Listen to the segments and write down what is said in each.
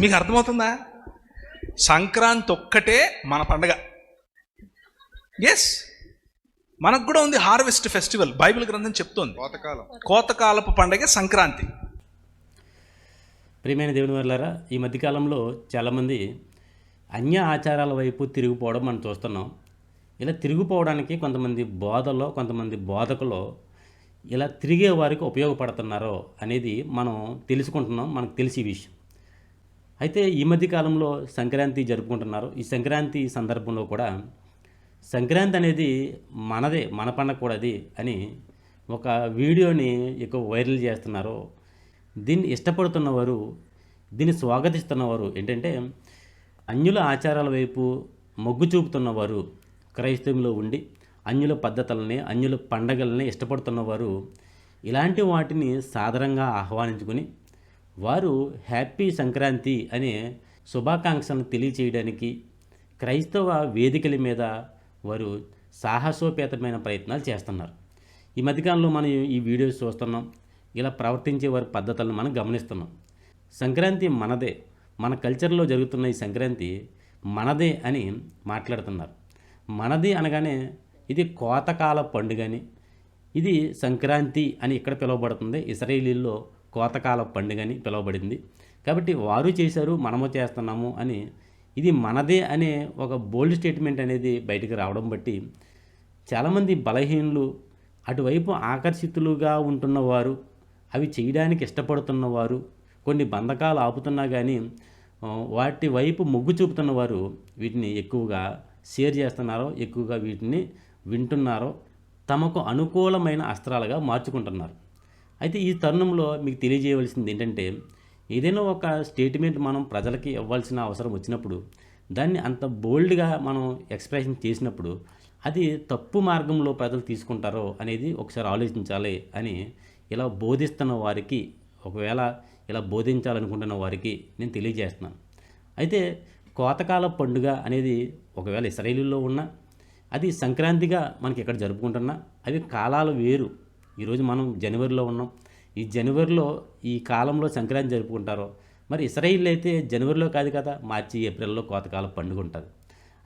మీకు అర్థమవుతుందా? సంక్రాంతి ఒక్కటే మన పండగ. ఎస్ మనకు కూడా ఉంది హార్వెస్ట్ ఫెస్టివల్ బైబిల్ గ్రంథం చెప్తోంది. కోతకాలం. కోతకాలపు పండగ సంక్రాంతి. ప్రియమైన దేవుని వల్లారా ఈ మధ్యకాలంలో చాలామంది అన్య ఆచారాల వైపు తిరిగిపోవడం మనం చూస్తున్నాం. ఇలా తిరిగిపోవడానికి కొంతమంది బోధలో కొంతమంది బోధకులో ఇలా తిరిగే వారికి ఉపయోగపడుతున్నారో అనేది మనం తెలుసుకుంటున్నాం మనకు తెలిసి విషయం. అయితే ఈ మధ్య కాలంలో సంక్రాంతి జరుపుకుంటున్నారు. ఈ సంక్రాంతి సందర్భంలో కూడా సంక్రాంతి అనేది మనదే మన పండగ కూడా అది అని ఒక వీడియోని ఎక్కువ వైరల్ చేస్తున్నారు. దీన్ని ఇష్టపడుతున్నవారు దీన్ని స్వాగతిస్తున్నవారు ఏంటంటే అన్యుల ఆచారాల వైపు మొగ్గు చూపుతున్నవారు క్రైస్తవంలో ఉండి అన్యుల పద్ధతులని అన్యుల పండగలని ఇష్టపడుతున్నవారు ఇలాంటి వాటిని సాధారణంగా ఆహ్వానించుకుని వారు హ్యాపీ సంక్రాంతి అనే శుభాకాంక్షలను తెలియచేయడానికి క్రైస్తవ వేదికల మీద వారు సాహసోపేతమైన ప్రయత్నాలు చేస్తున్నారు. ఈ మధ్యకాలంలో మనం ఈ వీడియోస్ చూస్తున్నాం. ఇలా ప్రవర్తించే వారి పద్ధతులను మనం గమనిస్తున్నాం. సంక్రాంతి మనదే. మన కల్చర్లో జరుగుతున్న ఈ సంక్రాంతి మనదే అని మాట్లాడుతున్నారు. మనది అనగానే ఇది కోతకాల పండుగని ఇది సంక్రాంతి అని ఇక్కడ పిలువబడుతుంది. ఇస్రాయేలీల్లో కోతకాల పండుగని పిలువబడింది. కాబట్టి వారు చేశారు మనము చేస్తున్నాము అని. ఇది మనదే అనే ఒక బోల్డ్ స్టేట్మెంట్ అనేది బయటకు రావడం బట్టి చాలామంది బలహీనులు అటువైపు ఆకర్షితులుగా ఉంటున్నవారు అవి చేయడానికి ఇష్టపడుతున్నవారు కొన్ని బంధకాలు ఆపుతున్నా కానీ వాటి వైపు మొగ్గు చూపుతున్నవారు వీటిని ఎక్కువగా షేర్ చేస్తున్నారో ఎక్కువగా వీటిని వింటున్నారో తమకు అనుకూలమైన అస్త్రాలుగా మార్చుకుంటున్నారు. అయితే ఈ తరుణంలో మీకు తెలియజేయవలసింది ఏంటంటే ఏదైనా ఒక స్టేట్మెంట్ మనం ప్రజలకి ఇవ్వాల్సిన అవసరం వచ్చినప్పుడు దాన్ని అంత బోల్డ్గా మనం ఎక్స్ప్రెషన్ చేసినప్పుడు అది తప్పు మార్గంలో ప్రజలు తీసుకుంటారో అనేది ఒకసారి ఆలోచించాలి అని ఇలా బోధిస్తున్న వారికి ఒకవేళ ఇలా బోధించాలనుకుంటున్న వారికి నేను తెలియజేస్తున్నాను. అయితే కోతకాల పండుగ అనేది ఒకవేళ ఇస్రాయేలీలో ఉన్నా అది సంక్రాంతిగా మనకి ఇక్కడ జరుపుకుంటున్నా అవి కాలాలు వేరు. ఈరోజు మనం జనవరిలో ఉన్నాం. ఈ జనవరిలో ఈ కాలంలో సంక్రాంతి జరుపుకుంటారో మరి ఇస్రాయిల్ అయితే జనవరిలో కాదు కదా మార్చి ఏప్రిల్లో కోతకాల పండుగ ఉంటుంది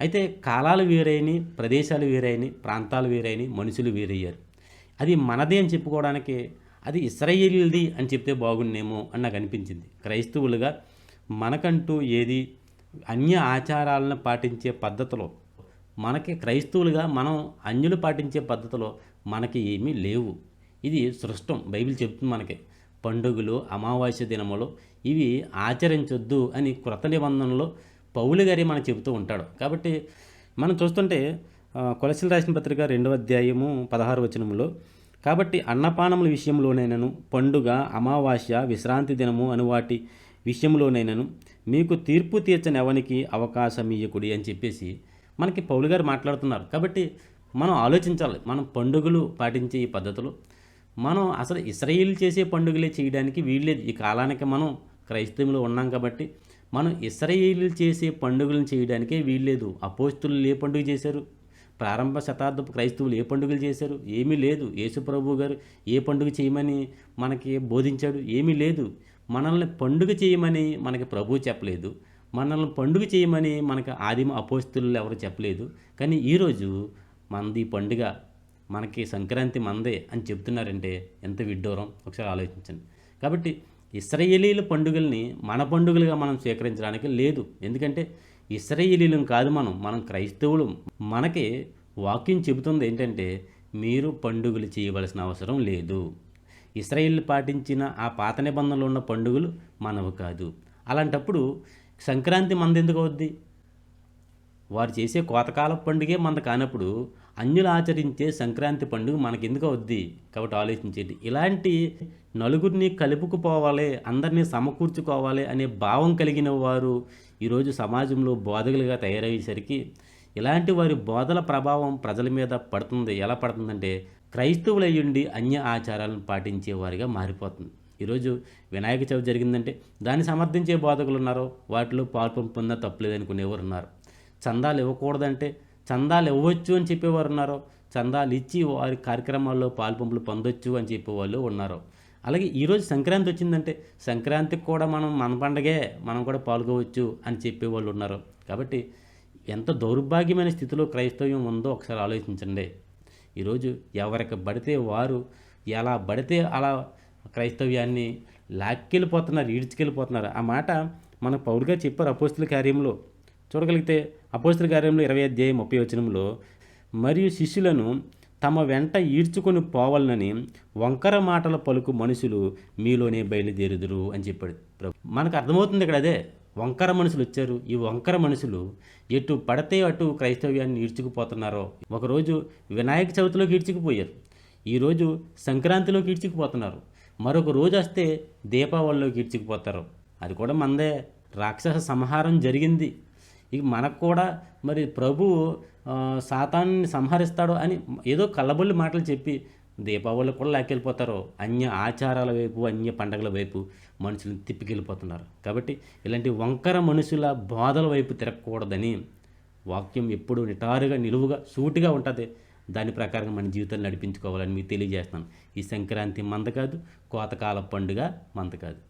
అయితే కాలాలు వేరైని ప్రదేశాలు వేరైని ప్రాంతాలు వేరైని మనుషులు వేరయ్యారు. అది మనదే అని చెప్పుకోవడానికి అది ఇస్రాయిల్ది అని చెప్తే బాగుండేమో అని నాకు అనిపించింది. క్రైస్తవులుగా మనకంటూ ఏది అన్య ఆచారాలను పాటించే పద్ధతిలో మనకి క్రైస్తవులుగా మనం అన్యులు పాటించే పద్ధతిలో మనకి ఏమీ లేవు. ఇది సృష్టం. బైబిల్ చెప్తుంది మనకి. పండుగలు అమావాస్య దినములు ఇవి ఆచరించొద్దు అని క్రొత్త నిబంధనలో పౌలు గారి మనకు చెబుతూ ఉంటాడు. కాబట్టి మనం చూస్తుంటే కొలసిలు రాసిన పత్రిక రెండవ అధ్యాయము పదహారు వచనములో కాబట్టి అన్నపానముల విషయంలోనైనను పండుగ అమావాస్య విశ్రాంతి దినము అను వాటి విషయంలోనైనను మీకు తీర్పు తీర్చని ఎవనికి అవకాశం ఇయ్యకుడి? అని చెప్పేసి మనకి పౌలు గారు మాట్లాడుతున్నారు. కాబట్టి మనం ఆలోచించాలి. మనం పండుగలు పాటించే ఈ పద్ధతులు మనం అసలు ఇస్రాయిల్ చేసే పండుగలే చేయడానికి వీల్లేదు. ఈ కాలానికి మనం క్రైస్తవులు ఉన్నాం కాబట్టి మనం ఇస్రాయిల్ చేసే పండుగలను చేయడానికే వీల్లేదు. అపోస్తులు ఏ పండుగ చేశారు? ప్రారంభ శతాబ్దపు క్రైస్తవులు ఏ పండుగలు చేశారు? ఏమీ లేదు. యేసుప్రభు గారు ఏ పండుగ చేయమని మనకి బోధించాడు? ఏమీ లేదు. మనల్ని పండుగ చేయమని మనకి ప్రభు చెప్పలేదు. మనల్ని పండుగ చేయమని మనకి ఆదిమ అపోస్తులు ఎవరు చెప్పలేదు. కానీ ఈరోజు మనది పండుగ మనకి సంక్రాంతి మందే అని చెప్తున్నారంటే ఎంత విడ్డూరం? ఒకసారి ఆలోచించండి. కాబట్టి ఇస్రాయేలీల పండుగల్ని మన పండుగలుగా మనం స్వీకరించడానికి లేదు. ఎందుకంటే ఇస్రాయేలీలం కాదు మనం మనం క్రైస్తవులు. మనకి వాక్యం చెబుతుంది ఏంటంటే మీరు పండుగలు చేయవలసిన అవసరం లేదు. ఇస్రాయిల్ పాటించిన ఆ పాత నిబంధనలు ఉన్న పండుగలు మనవి కాదు. అలాంటప్పుడు సంక్రాంతి మందెందుకు అవుద్ది? వారు చేసే కోతకాల పండుగే మనకు కానప్పుడు అన్యులు ఆచరించే సంక్రాంతి పండుగ మనకెందుకు అవుద్ది కాబట్టి ఆలోచించేది ఇలాంటి నలుగురిని కలుపుకుపోవాలి అందరినీ సమకూర్చుకోవాలి అనే భావం కలిగిన వారు ఈరోజు సమాజంలో బోధకులుగా తయారయ్యేసరికి ఇలాంటి వారి బోధల ప్రభావం ప్రజల మీద పడుతుంది. ఎలా పడుతుందంటే క్రైస్తవులయ్యుండి అన్య ఆచారాలను పాటించే వారిగా మారిపోతుంది. ఈరోజు వినాయక చవితి జరిగిందంటే దాన్ని సమర్థించే బోధకులు ఉన్నారు వాటిలో పాల్పం పొందిన తప్పులేదనుకునేవారు ఉన్నారు చందాలు ఇవ్వకూడదంటే చందాలు ఇవ్వచ్చు అని చెప్పేవారు ఉన్నారు చందాలు ఇచ్చి వారి కార్యక్రమాల్లో పాల్పంపులు పొందొచ్చు అని చెప్పేవాళ్ళు ఉన్నారు. అలాగే ఈరోజు సంక్రాంతి వచ్చిందంటే సంక్రాంతికి కూడా మనం మన పండగే మనం కూడా పాల్గొవచ్చు అని చెప్పేవాళ్ళు ఉన్నారు. కాబట్టి ఎంత దౌర్భాగ్యమైన స్థితిలో క్రైస్తవ్యం ఉందో ఒకసారి ఆలోచించండి. ఈరోజు ఎవరికి పడితే వారు ఎలా పడితే అలా క్రైస్తవ్యాన్ని లాక్కెళ్ళిపోతున్నారు ఈడ్చుకెళ్ళిపోతున్నారు. ఆ మాట మన పౌరుగా చెప్పారు అపోస్తుల కార్యంలో. చూడగలిగితే అపోస్తుల కార్యంలో ఇరవై అధ్యాయం ముప్పై వచనంలో మరియు శిష్యులను తమ వెంట ఈడ్చుకొని పోవాలనని వంకర మాటల పలుకు మనుషులు మీలోనే బయలుదేరుదురు అని చెప్పాడు ప్రభు. మనకు అర్థమవుతుంది ఇక్కడ అదే వంకర మనుషులు వచ్చారు. ఈ వంకర మనుషులు ఎటు పడితే అటు క్రైస్తవ్యాన్ని ఈడ్చుకుపోతున్నారో. ఒకరోజు వినాయక చవితిలోకి ఈడ్చుకుపోయారు. ఈరోజు సంక్రాంతిలోకి ఈడ్చుకుపోతున్నారు. మరొక రోజు వస్తే దీపావళిలోకి ఈడ్చుకుపోతారు. అది కూడా మందే. రాక్షస సంహారం జరిగింది. ఇక మనకు కూడా మరి ప్రభు సాతాన్ని సంహరిస్తాడు అని ఏదో కళ్ళబొల్లి మాటలు చెప్పి దీపావళి కూడా లాక్కెళ్ళిపోతారు. అన్య ఆచారాల వైపు అన్య పండగల వైపు మనుషులను తిప్పికెళ్ళిపోతున్నారు. కాబట్టి ఇలాంటి వంకర మనుషుల బోధల వైపు తిరగకూడదని వాక్యం ఎప్పుడు నిటారుగా నిలువుగా సూటిగా ఉంటుంది. దాని ప్రకారం మన జీవితాన్ని నడిపించుకోవాలని మీకు తెలియజేస్తాను ఈ సంక్రాంతి మంద కాదు కోతకాల పండుగ మంద కాదు.